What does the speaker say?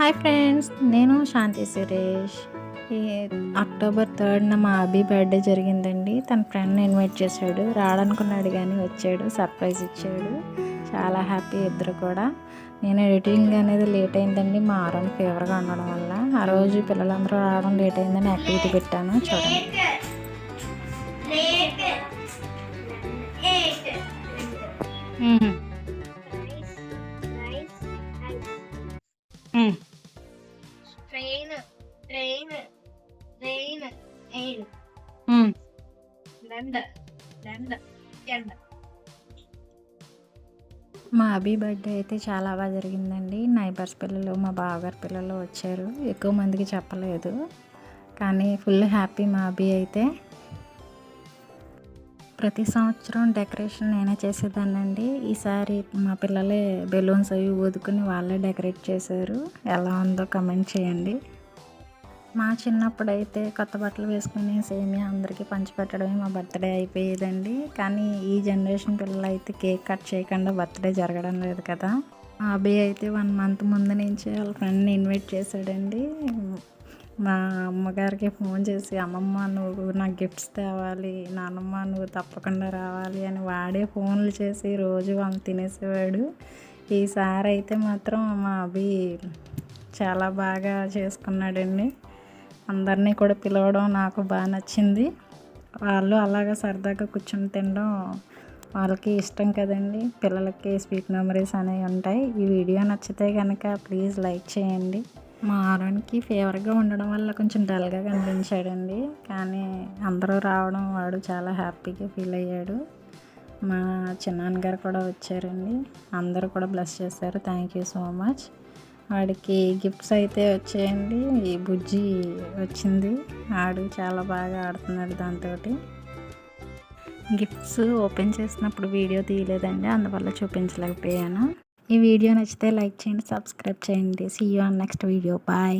Hi friends నేను శాంతి సురేష్. ఈ October థర్డ్న మా అభి బర్త్డే జరిగిందండి. తన ఫ్రెండ్ని ఇన్వైట్ చేశాడు. రాడనుకున్నాడు కానీ వచ్చాడు. సర్ప్రైజ్ ఇచ్చాడు. చాలా హ్యాపీ ఇద్దరు కూడా. నేను ఎడిటింగ్ అనేది లేట్ అయిందండి. మా ఆరోన్ ఫీవర్గా ఉండడం వల్ల. ఆ రోజు పిల్లలందరూ రావడం లేట్ అయిందని యాక్టివిటీ పెట్టాను. చూడండి. ట్రైన్ ట్రైన్ ట్రైన్ ఎయిన్ లండ లండ ఎండ మా అభి బర్త్డే అయితే చాలా బాగా జరిగిందండి. నైబర్స్ పిల్లలు మా బావగారి పిల్లలు వచ్చారు. ఎక్కువ మందికి చెప్పలేదు. కానీ ఫుల్ హ్యాపీ మా అభి అయితే. ప్రతి సంవత్సరం డెకరేషన్ నేనే చేసేదానండి ఈసారి మా పిల్లలే బెలూన్స్ అవి ఊదుకుని వాళ్ళే డెకరేట్ చేశారు. ఎలా ఉందో కమెంట్ చేయండి. మా చిన్నప్పుడు అయితే కొత్త బట్టలు వేసుకుని సేమియా అందరికీ పంచిపెట్టడమే మా బర్త్డే అయిపోయేదండి. కానీ ఈ జనరేషన్ పిల్లలు అయితే కేక్ కట్ చేయకుండా బర్త్డే జరగడం లేదు కదా. మా అబ్బాయి అయితే వన్ మంత్ ముందు నుంచి వాళ్ళ ఫ్రెండ్ని ఇన్వైట్ చేశాడండి. మా అమ్మగారికి ఫోన్ చేసి అమ్మమ్మ నువ్వు నాకు గిఫ్ట్స్ తేవాలి నాన్నమ్మ నువ్వు తప్పకుండా రావాలి అని వాడే ఫోన్లు చేసి రోజు వాళ్ళు తినేసేవాడు. ఈసారి అయితే మాత్రం మా అభి చాలా బాగా చేసుకున్నాడండి. అందరినీ కూడా పిలవడం నాకు బాగా నచ్చింది. వాళ్ళు అలాగా సరదాగా కూర్చొని తినడం వాళ్ళకి ఇష్టం కదండి. పిల్లలకి స్వీట్ మెమరీస్ అనేవి ఉంటాయి. ఈ వీడియో నచ్చితే కనుక ప్లీజ్ లైక్ చేయండి. మా ఆరోన్కి ఫేవర్గా ఉండడం వల్ల కొంచెం డల్గా కనిపించాడండి. కానీ అందరూ రావడం వాడు చాలా హ్యాపీగా ఫీల్ అయ్యాడు. మా చిన్నాన్నగారు కూడా వచ్చారండి. అందరూ కూడా బ్లెస్ చేశారు. Thank you so much. వాడికి గిఫ్ట్స్ అయితే వచ్చాయండి. ఈ బుజ్జి వచ్చింది. ఆడు చాలా బాగా ఆడుతున్నాడు దాంతో గిఫ్ట్స్ ఓపెన్ చేసినప్పుడు వీడియో తీయలేదండి. అందువల్ల చూపించలేకపోయాను. ఈ వీడియో నచ్చితే లైక్ చేయండి సబ్స్క్రైబ్ చేయండి. See you on next video bye